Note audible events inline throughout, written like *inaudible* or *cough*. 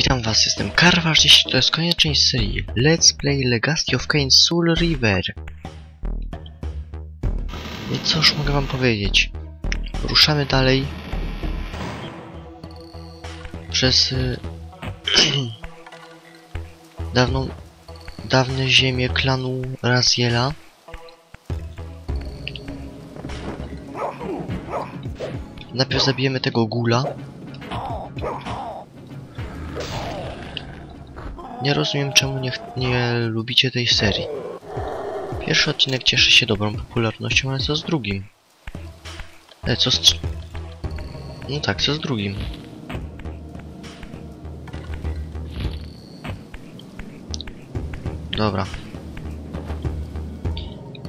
witam was, jestem Karwasz, dziś to jest koniec część serii Let's Play Legacy of Kain Soul River. I cóż mogę wam powiedzieć? Ruszamy dalej przez y, *clears throat* dawną, dawne ziemię klanu Raziela. Najpierw zabijemy tego gula. Nie rozumiem czemu nie, nie lubicie tej serii. Pierwszy odcinek cieszy się dobrą popularnością, ale co z drugim? E, co z... No tak, co z drugim? Dobra.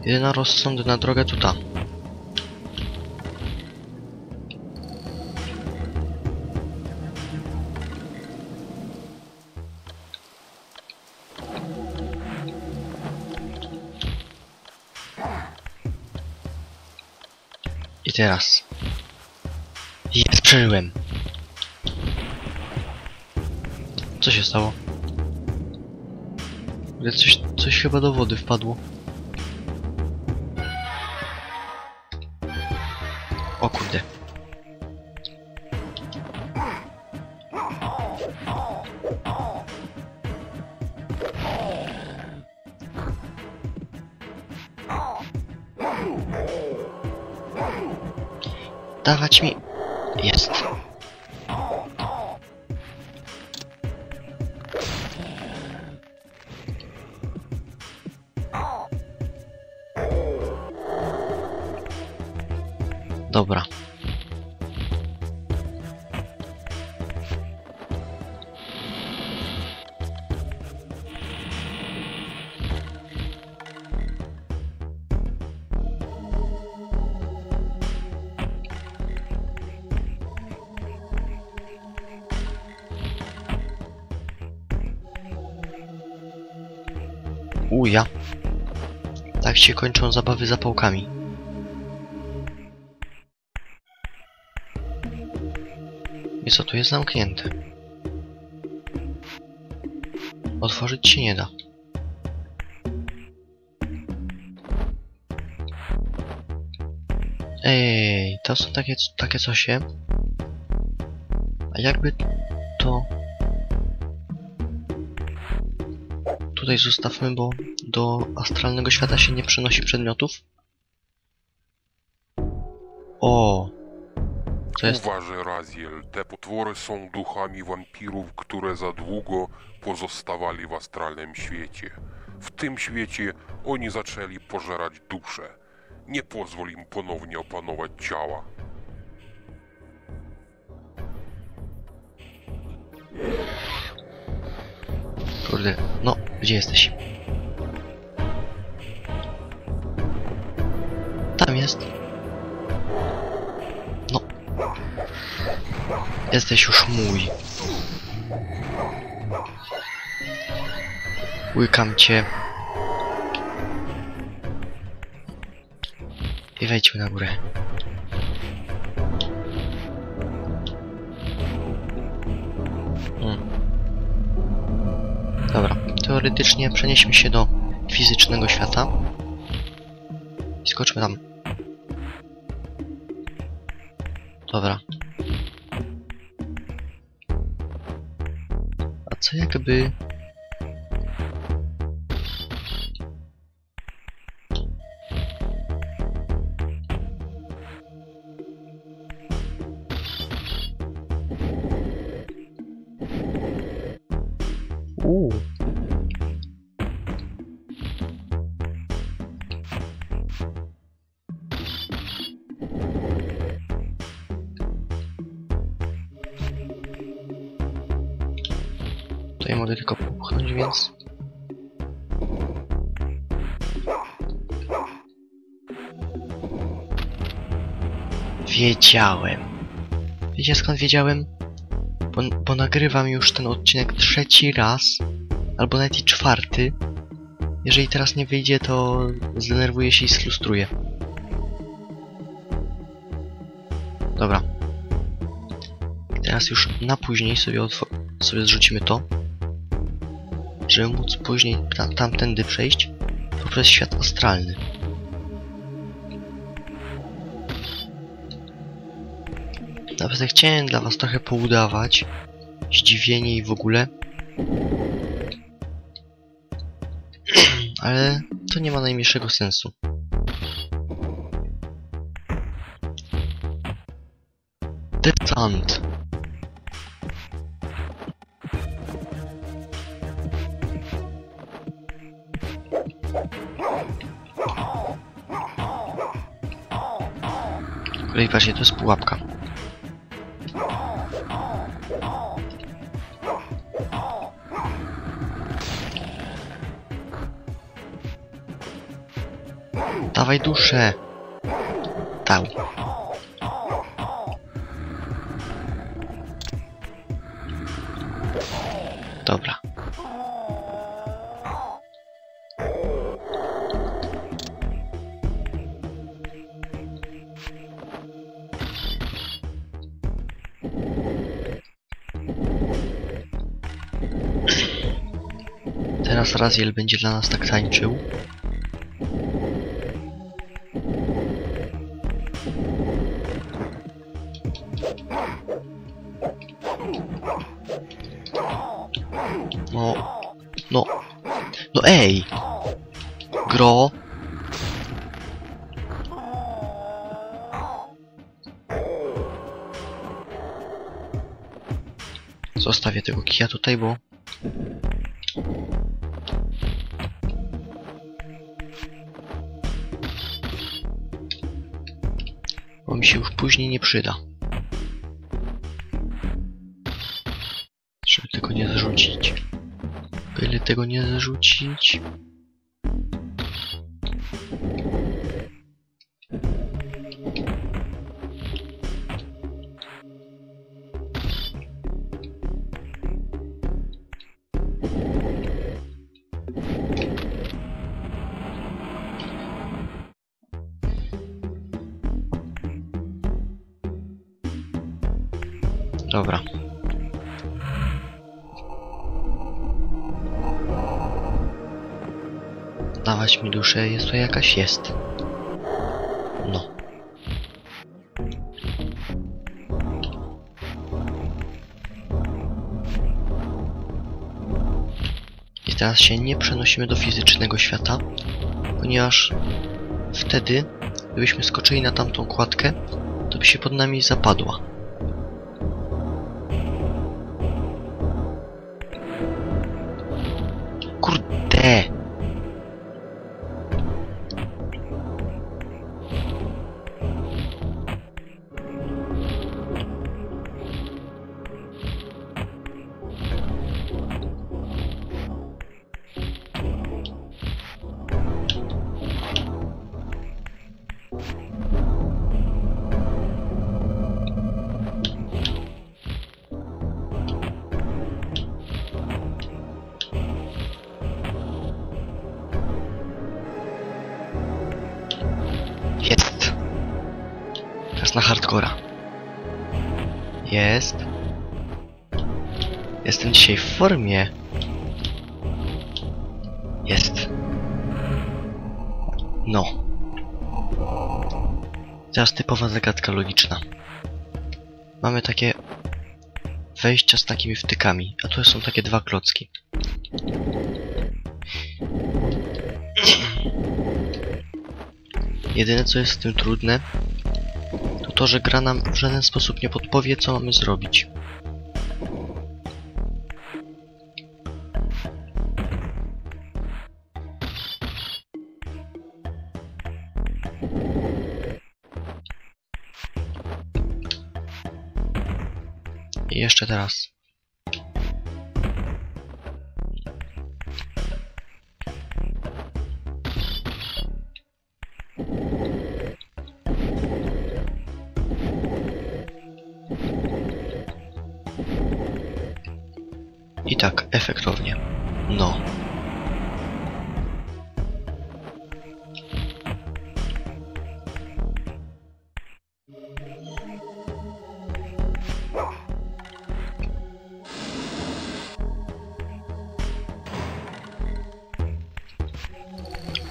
Jedyna rozsądna droga to ta. Teraz. Jest, przeżyłem. Co się stało? Ale Coś, coś chyba do wody wpadło. O kurde. Dawać mi... Jest. Dobra. Się kończą zabawy zapałkami. I co tu jest zamknięte? Otworzyć się nie da. Ej, to są takie, takie cosie. A jakby to... Tutaj zostawmy, bo do astralnego świata się nie przenosi przedmiotów. O! To jest... Uważaj, Raziel, te potwory są duchami wampirów, które za długo pozostawali w astralnym świecie. W tym świecie oni zaczęli pożerać dusze. Nie pozwól im ponownie opanować ciała. Kurde, no, gdzie jesteś? Tam jest. No. Jesteś już mój. Łykam cię. I wejdźmy na górę. Teoretycznie przenieśmy się do fizycznego świata. I skoczmy tam. Dobra. A co jakby... Tutaj mogę tylko więc... Wiedziałem. Wiecie skąd wiedziałem? Bo, bo nagrywam już ten odcinek trzeci raz, albo nawet i czwarty. Jeżeli teraz nie wyjdzie, to zdenerwuję się i sfrustruję. Dobra. Teraz już na później sobie, sobie zrzucimy to, żeby móc później ta tamtędy przejść poprzez świat astralny. Naprawdę chciałem dla was trochę poudawać zdziwienie i w ogóle. *clears throat* Ale to nie ma najmniejszego sensu. Desant. Kolej, patrzcie, to jest pułapka. Dawaj duszę. Teraz Raziel będzie dla nas tak tańczył. No. No. No ej! Gro! Zostawię tego kija tutaj, bo... Bo mi się już później nie przyda. Żeby tego nie zrzucić. Byle tego nie zrzucić. Dawać mi duszę, jest to jakaś jest. No. I teraz się nie przenosimy do fizycznego świata, ponieważ wtedy, gdybyśmy skoczyli na tamtą kładkę, to by się pod nami zapadła. Na hardcora. Jest. Jestem dzisiaj w formie. Jest. No. Teraz typowa zagadka logiczna. Mamy takie wejścia z takimi wtykami, a tu są takie dwa klocki. Jedyne co jest w tym trudne, to że gra nam w żaden sposób nie podpowie, co mamy zrobić. I jeszcze teraz. efektownie. No.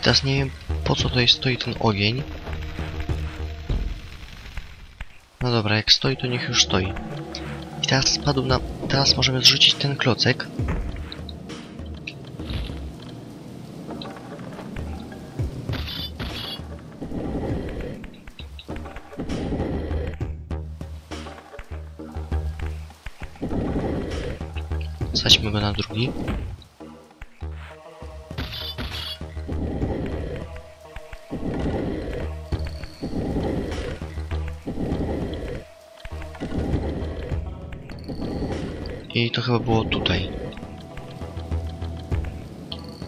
Teraz nie wiem po co tutaj stoi ten ogień. No dobra, jak stoi to niech już stoi. I teraz spadł na Teraz możemy zrzucić ten klocek. Zaćmy go na drugi. I to chyba było tutaj.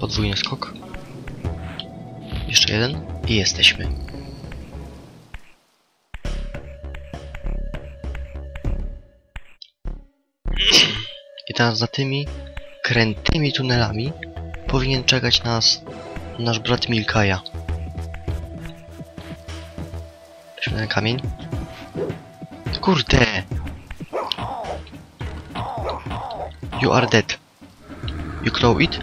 Podwójny skok. Jeszcze jeden. I jesteśmy. I teraz za tymi krętymi tunelami powinien czekać nas nasz brat Milkaja. Weźmy ten kamień. Kurde! You are dead. You it?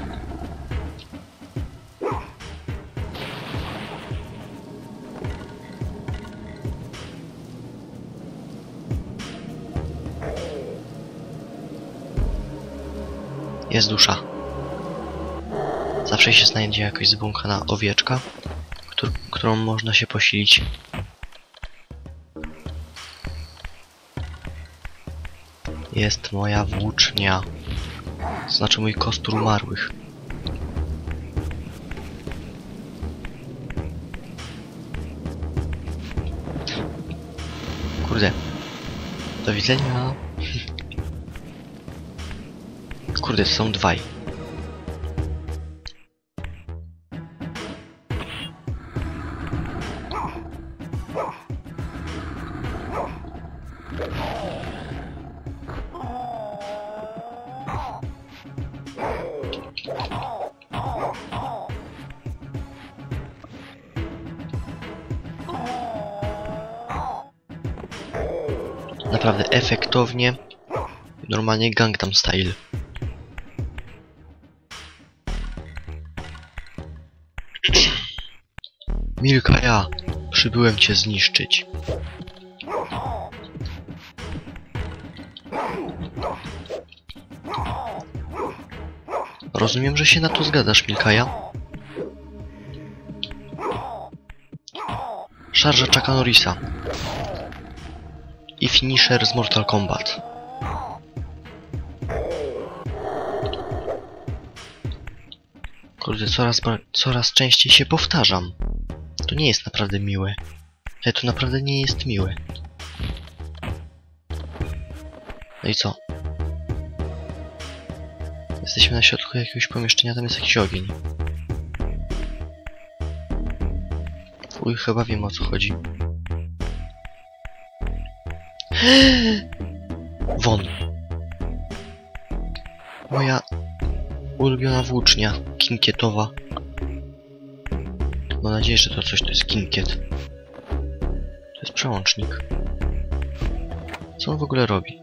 Jest dusza. Zawsze się znajdzie jakaś zbłąkana owieczka, któr którą można się posilić. Jest moja włócznia. Znaczy mój kostur umarłych. Kurde. Do widzenia. *laughs* Kurde, są dwaj. Naprawdę efektownie. Normalnie Gangnam Style. Milka, ja przybyłem cię zniszczyć. Rozumiem, że się na to zgadzasz, Milkaja. Szarża Chucka Norrisa. Finisher z Mortal Kombat. Kurde, coraz, coraz częściej się powtarzam. To nie jest naprawdę miłe. To naprawdę nie jest miłe. No i co? Jesteśmy na środku jakiegoś pomieszczenia, tam jest jakiś ogień. Uj, chyba wiem o co chodzi. Won. Moja ulubiona włócznia, kinkietowa. Mam nadzieję, że to coś to jest kinkiet. To jest przełącznik. Co on w ogóle robi?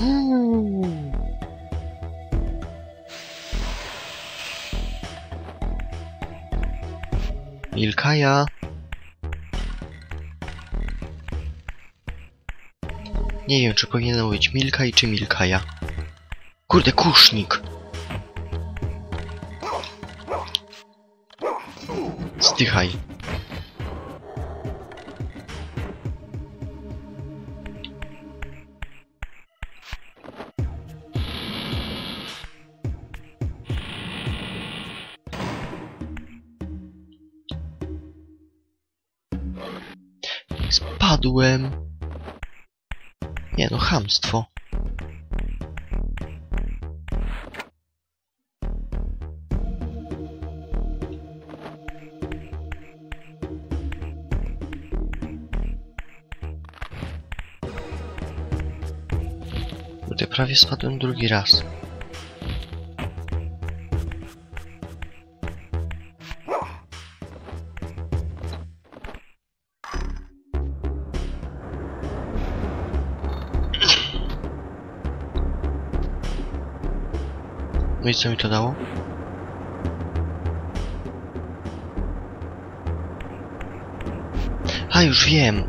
Uuu. Milkaja. Nie wiem, czy powinienem mówić Milkaj czy Milkaja. Kurde, kusznik! Zdychaj. Spadłem. Nie no, chamstwo. Kurde, prawie spadłem drugi raz. mieć, co mi to dało? A, już wiem!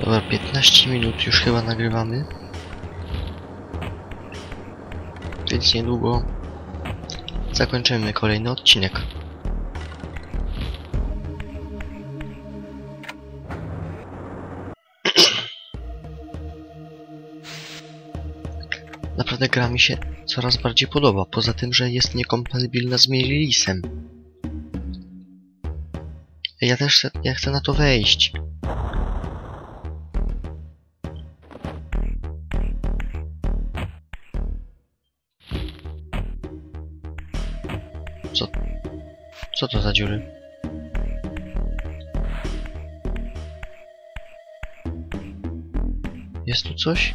Dobra, 15 minut już chyba nagrywamy. Więc niedługo zakończymy kolejny odcinek. Naprawdę gra mi się coraz bardziej podoba, poza tym, że jest niekompatybilna z Mielilisem. Ja też chcę, ja chcę na to wejść. Co? Co to za dziury? Jest tu coś?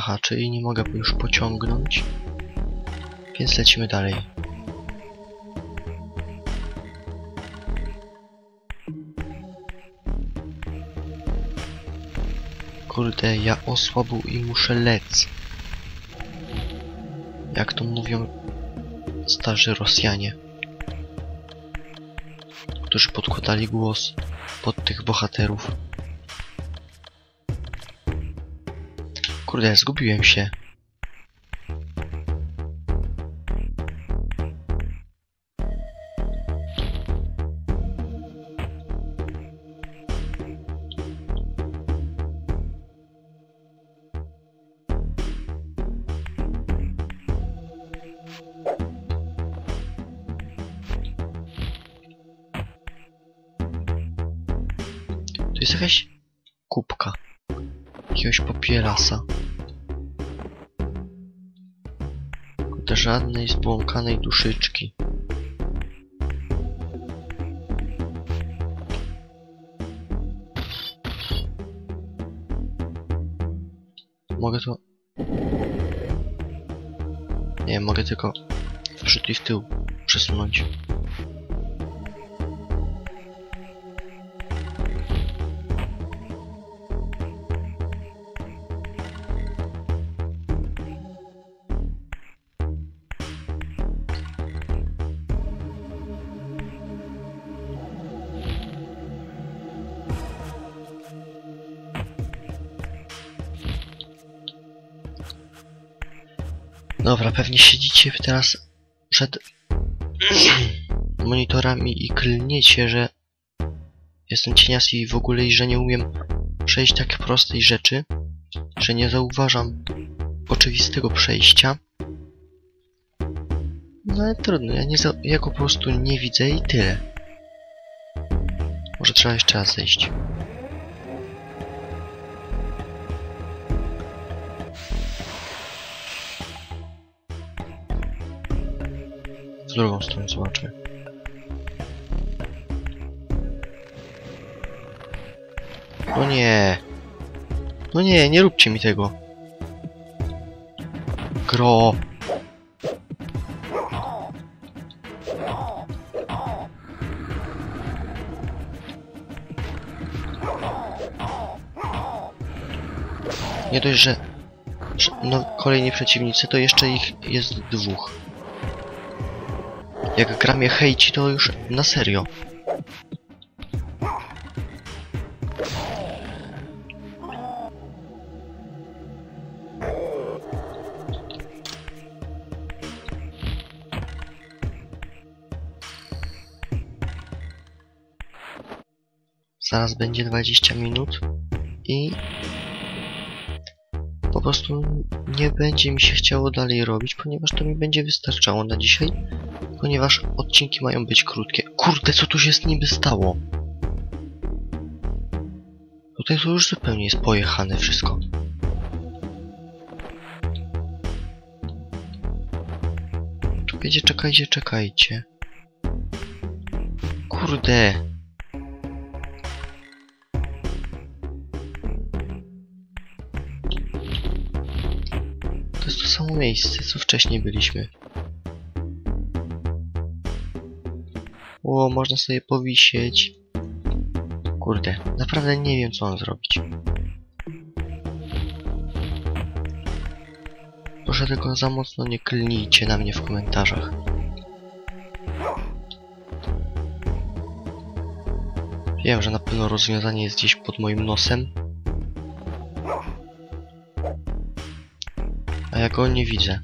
Aha, czyli nie mogę już pociągnąć. Więc lecimy dalej. Kurde, ja osłabł i muszę lec. Jak to mówią starzy Rosjanie. Którzy podkładali głos pod tych bohaterów. Kurde, zgubiłem się. To jest jakaś. Jakiegoś papierasa. Kurde, żadnej zbłąkanej duszyczki. Mogę to... Nie, mogę tylko w przód i w tył przesunąć. Dobra, pewnie siedzicie teraz przed monitorami i klniecie, że jestem cieniasy i w ogóle i że nie umiem przejść tak prostej rzeczy, że nie zauważam oczywistego przejścia. No ale trudno, ja, nie ja go po prostu nie widzę i tyle. Może trzeba jeszcze raz zejść. Drugą stronę zobaczmy. No nie. No nie, nie róbcie mi tego. Gro. Nie dość, że no, kolejni przeciwnicy, to jeszcze ich jest dwóch. Jak gra mnie hejci, to już na serio. Zaraz będzie 20 minut i prostu nie będzie mi się chciało dalej robić, ponieważ to mi będzie wystarczało na dzisiaj, ponieważ odcinki mają być krótkie. Kurde, co tu się z niby stało? Tutaj to już zupełnie jest pojechane wszystko. Czekajcie, czekajcie, czekajcie. Kurde. Miejsce, co wcześniej byliśmy. O, można sobie powisieć. Kurde, naprawdę nie wiem, co mam zrobić. Proszę tylko za mocno nie klnijcie na mnie w komentarzach. Wiem, że na pewno rozwiązanie jest gdzieś pod moim nosem. Ja go nie widzę.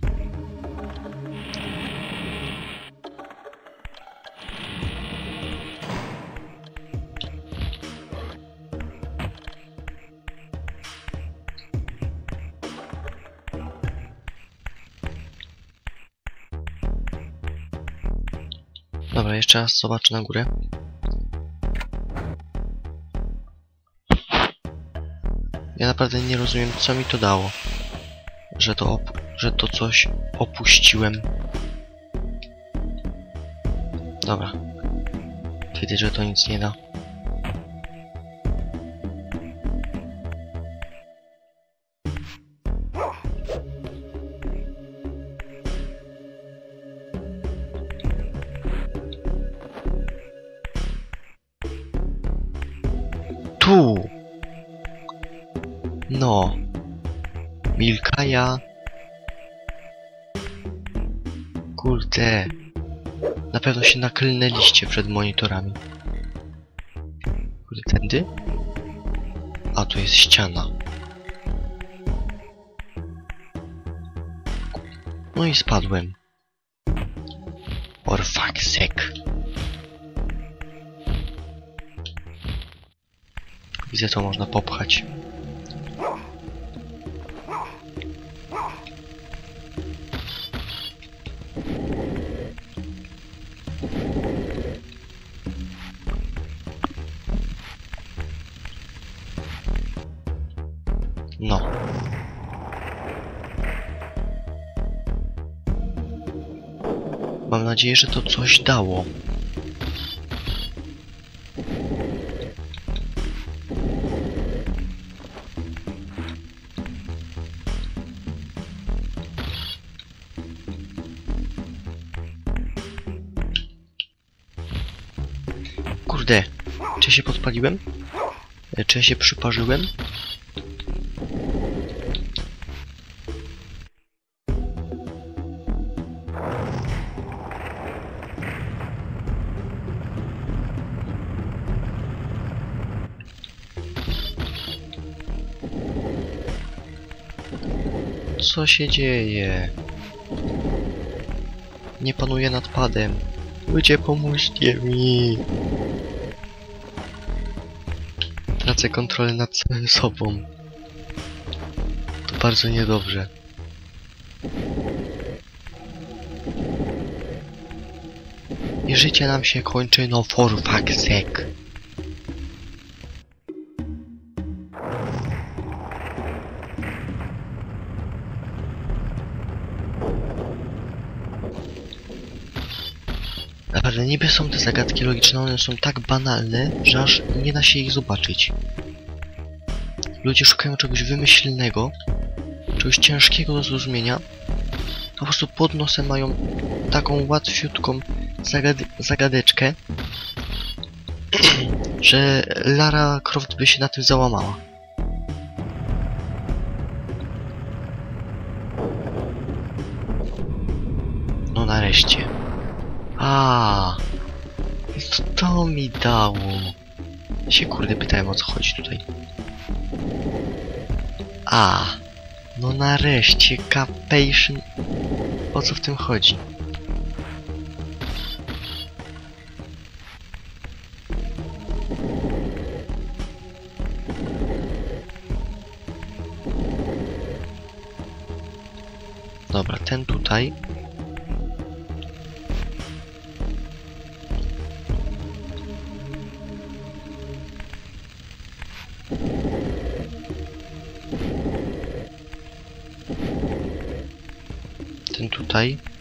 Dobra, jeszcze raz zobaczę na górę. Ja naprawdę nie rozumiem, co mi to dało. Że to, że to coś opuściłem. Dobra. Widzę, że to nic nie da. Tu! No. Milkaja. Kurde. Na pewno się naklnęliście przed monitorami. Kurde, tędy? A, tu jest ściana. No i spadłem. For fuck's sake. Widzę, to można popchać. Nadzieję, że to coś dało. Kurde, czy się podpaliłem? E, Czy się przyparzyłem? Co się dzieje? Nie panuję nad padem. Ludzie, pomóżcie mi. Tracę kontrolę nad sobą. To bardzo niedobrze. I życie nam się kończy, no for fuck's sake. Niby są te zagadki logiczne, one są tak banalne, że aż nie da się ich zobaczyć. Ludzie szukają czegoś wymyślnego, czegoś ciężkiego do zrozumienia, a po prostu pod nosem mają taką łatwiutką zagad zagadeczkę, *clears throat* że Lara Croft by się na tym załamała. To mi dało. Się kurde pytałem o co chodzi tutaj. A, no nareszcie, capation. O co w tym chodzi? Dobra, ten tutaj. Ten tutaj.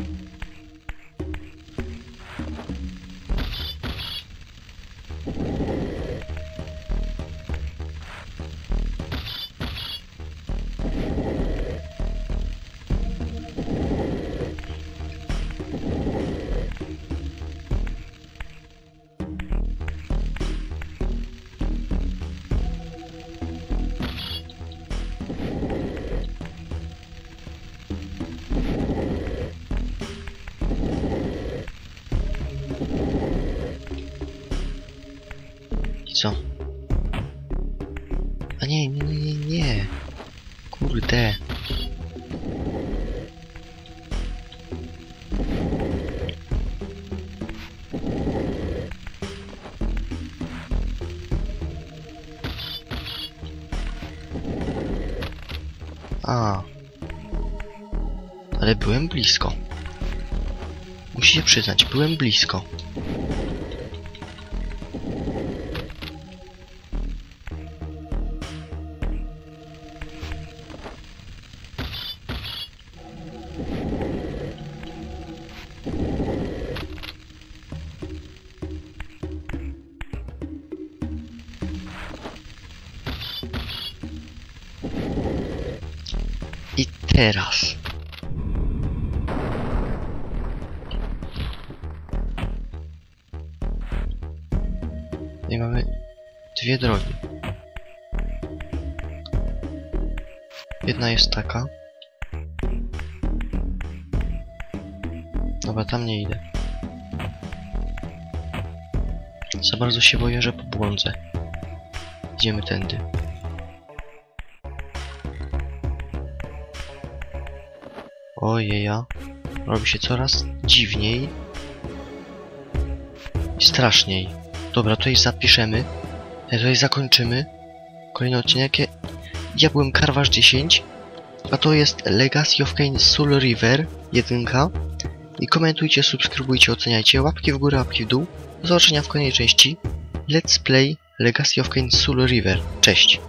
A. Ale byłem blisko. Musi się przyznać, byłem blisko. I mamy dwie drogi. Jedna jest taka. Dobra, tam nie idę. Za bardzo się boję, że pobłądzę. Idziemy tędy. Ojeja. Robi się coraz dziwniej. I straszniej. Dobra, tutaj zapiszemy. Ja tutaj zakończymy. Kolejny odcinek. Ja- Ja byłem Karwasz 10. A to jest Legacy of Kain Soul River 1. I komentujcie, subskrybujcie, oceniajcie. Łapki w górę, łapki w dół. Do zobaczenia w kolejnej części. Let's Play Legacy of Kain Soul River. Cześć.